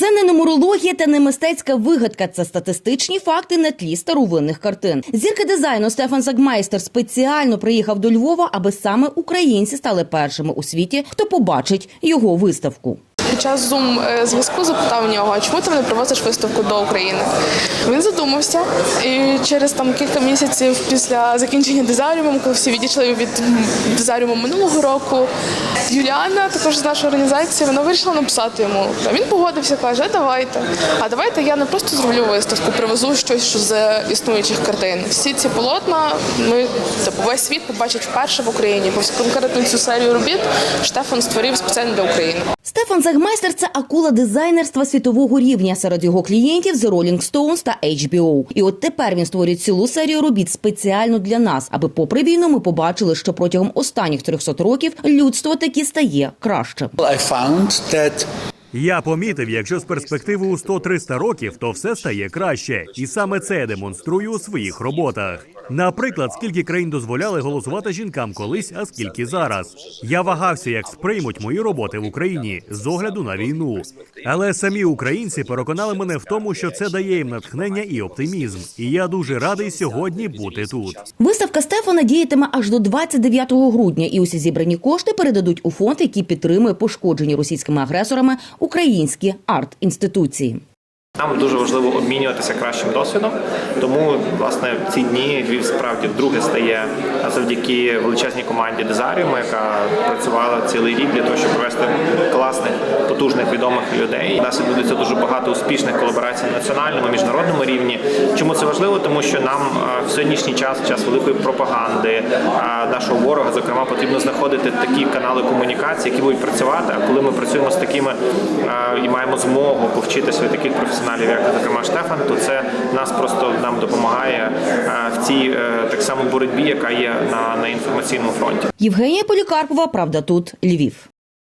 Це не нумерологія та не мистецька вигадка. Це статистичні факти на тлі старовинних картин. Зірка дизайну Стефан Загмайстер спеціально приїхав до Львова, аби саме українці стали першими у світі, хто побачить його виставку. Час зум е, зв'язку запитав у нього, а чому ти не привозиш виставку до України? Він задумався, і через там кілька місяців після закінчення дизаріуму, коли всі відійшли від м, дизаріуму минулого року, Юліана, також з нашої організації, вона вирішила написати йому. Він погодився, каже, давайте. А давайте я не просто зроблю виставку, привезу щось що з існуючих картин. Всі ці полотна ми типу, весь світ побачить вперше в Україні. Бо конкретно цю серію робіт Штефан створив спеціально для України. Стефан Загмайстер це акула дизайнерства світового рівня. Серед його клієнтів The Rolling Stones та HBO. І от тепер він створює цілу серію робіт спеціально для нас, аби попри війну ми побачили, що протягом останніх 300 років людство таки стає краще. Я помітив, якщо з перспективи у 100-300 років, то все стає краще, і саме це я демонструю у своїх роботах. Наприклад, скільки країн дозволяли голосувати жінкам колись, а скільки зараз. Я вагався, як сприймуть мої роботи в Україні з огляду на війну. Але самі українці переконали мене в тому, що це дає їм натхнення і оптимізм. І я дуже радий сьогодні бути тут. Виставка Стефана діятиме аж до 29 грудня, і усі зібрані кошти передадуть у фонд, який підтримує пошкоджені російськими агресорами українські арт-інституції. Нам дуже важливо обмінюватися кращим досвідом, тому власне в ці дні Львів справді вдруге стає завдяки величезній команді Дезаріуму, яка працювала цілий рік для того, щоб провести класних, потужних, відомих людей. У нас відбудеться дуже багато успішних колаборацій на національному міжнародному рівні. Чому це важливо? Тому що нам е, в сьогоднішній час, час великої пропаганди е, нашого ворога, зокрема, потрібно знаходити такі канали комунікації, які будуть працювати. А коли ми працюємо з такими е, і маємо змогу повчитися від таких професіоналів, як зокрема Штефан, то це нас просто нам допомагає в цій так само боротьбі, яка є на, на інформаційному фронті. Євгенія Полікарпова, правда, тут Львів.